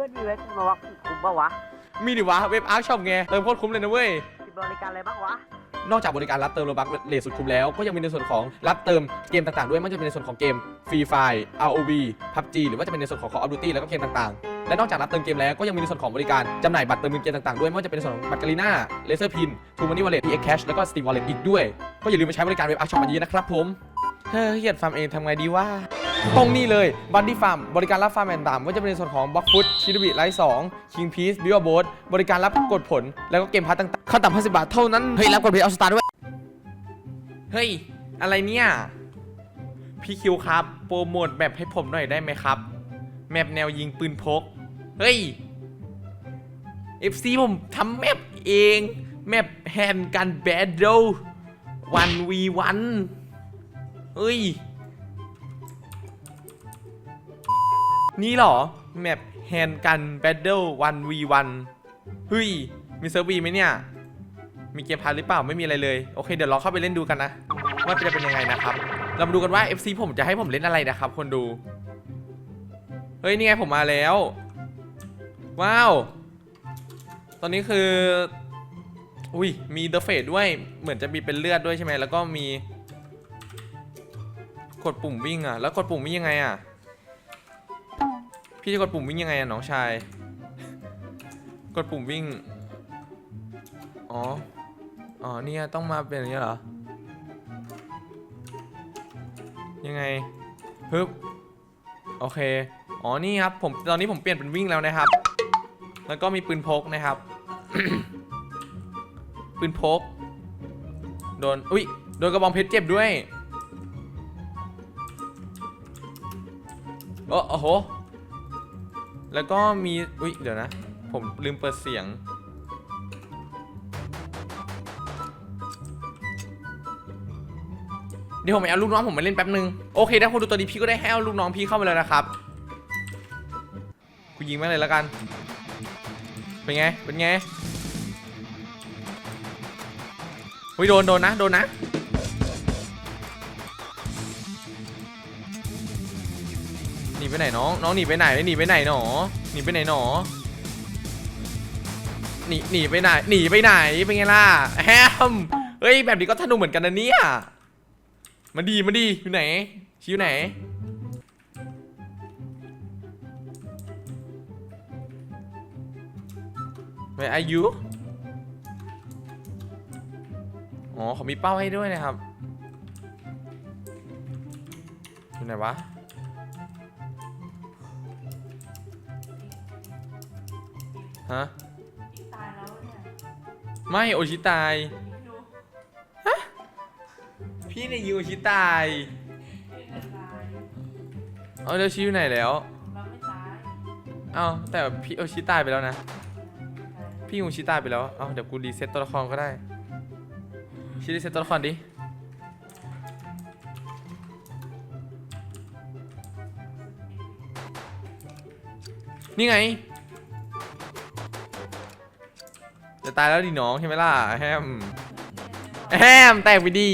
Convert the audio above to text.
พื่อนมีเว็บมาวักคุ้มปะวะมีดิวะเว็บอาร์ช็อปไงเติมโคตรคุ้มเลยนะเว้ย มีบริการอะไรบ้างวะนอกจากบริการรับเติมโลบัคเลทสุดคุ้มแล้ว ก็ยังมีในส่วนของรับเติมเกมต่างๆ ด้วยไม่ว่าจะเป็นในส่วนของเกม Free Fire ROV PUBG หรือว่าจะเป็นในส่วนของ Call of Duty แล้วก็เกมต่างๆ และนอกจากรับเติมเกมแล้วก็ยังมีในส่วนของบริการจำหน่ายบัตรเติมเงินเกมต่างๆ ด้วยไม่ว่าจะเป็นในส่วนของบัตรกาลีน่าเลเซอร์พินทูมันนี่วอลเล็ต PX Cash แล้วก็ Steam Wallet อีกด้วย ก็อย่าลืมไปใช้บริการเว็บอาร์ช็อปกันเยอะนะครับผมเฮ้ยเฮียดฟาร์มเองทำไงดีว่า ตรงนี้เลยบันดี้ฟาร์มบริการรับฟาร์มแอนด์ตามว่าจะเป็นในส่วนของบล็อกฟุตชิดบิไลท์สองคิงพีซบิวโบสบริการรับกดผล แล้วก็เกมพัทต่างๆขั้นต่ำ50บาทเท่านั้น เฮ้ย รับกดเพย์เอาสตาร์ด้วย เฮ้ย อะไรเนี่ย พี่คิวครับ โปรโมทแบบให้ผมหน่อยได้ไหมครับ แมปแนวยิงปืนพก เฮ้ย FC ผมทำแมปเอง แมปแฮนด์กันแบดเดิลวันวีวันเฮ้ย นี่หรอ แมปแฮนกันแบดเดิลวันวีวันเฮ้ย มีเซิร์ฟวีไหมเนี่ย มีเกมพาร์หรือเปล่าไม่มีอะไรเลย โอเค เดี๋ยวเราเข้าไปเล่นดูกันนะ ว่าจะเป็นยังไงนะครับ เรามาดูกันว่า FC ผมจะให้ผมเล่นอะไรนะครับ คนดู เฮ้ย นี่ไงผมมาแล้ว ว้าว ตอนนี้คือ อุ้ย มีเดอะเฟดด้วย เหมือนจะมีเป็นเลือดด้วยใช่ไหม แล้วก็มี กดปุ่มวิ่งอะ แล้วกดปุ่มวิ่งยังไงอะ พี่จะกดปุ่มวิ่งยังไงอะน้องชาย กดปุ่มวิ่ง อ๋อ อ๋อเนี่ยต้องมาเป็นอย่างนี้เหรอ ยังไงฮึบโอเค อ๋อ นี่ครับ ผม ตอนนี้ผมเปลี่ยนเป็นวิ่งแล้วนะครับ แล้วก็มีปืนพกนะครับ ปืนพก โดน อุ้ย โดนกระบองเพชรเจ็บด้วย โอ้โอ้โห แล้วก็มีอุ้ยเดี๋ยวนะ ผมลืมเปิดเสียง เดี๋ยวผมไปเอาลูกน้องผมมาเล่นแป๊บนึง โอเคถ้าคนดูตัวนี้พี่ก็ได้ให้เอาลูกน้องพี่เข้ามาแล้วนะครับกูยิงแม่งเลยแล้วกัน เป็นไง เป็นไงอุ้ยโดนโดนนะ โดนนะ ไปไหนน้องน้องหนีไปไหนหนีไปไหนหนอหนีไปไหนหนอหนีหนีไปไหนหนีไปไหนเป็นไงล่ะแฮมเฮ้ยแบบนี้ก็ธนูเหมือนกันนะเนี่ยมาดีมาดีอยู่ไหนชี้อยู่ไหน Where are you อ๋อเขามีเป้าให้ด้วยนะครับอยู่ไหนวะ ฮะ ตายแล้วเนี่ยไม่โอชิตายไม่รู้พี่เนี่ยยิงโอชิตายไม่เป็นไรเอาแล้วชี้อยู่ไหนแล้ว เราไม่ตายเอ้าแต่พี่โอชิตายไปแล้วนะตายพี่โอชิตายไปแล้ว เอ้าเดี๋ยวกูรีเซ็ตตัวละครก็ได้ชี้รีเซ็ตตัวละครดิ นี่ไง จะตายแล้วดิน้องใช่ไหมล่ะแฮมแฮมแตกไปดี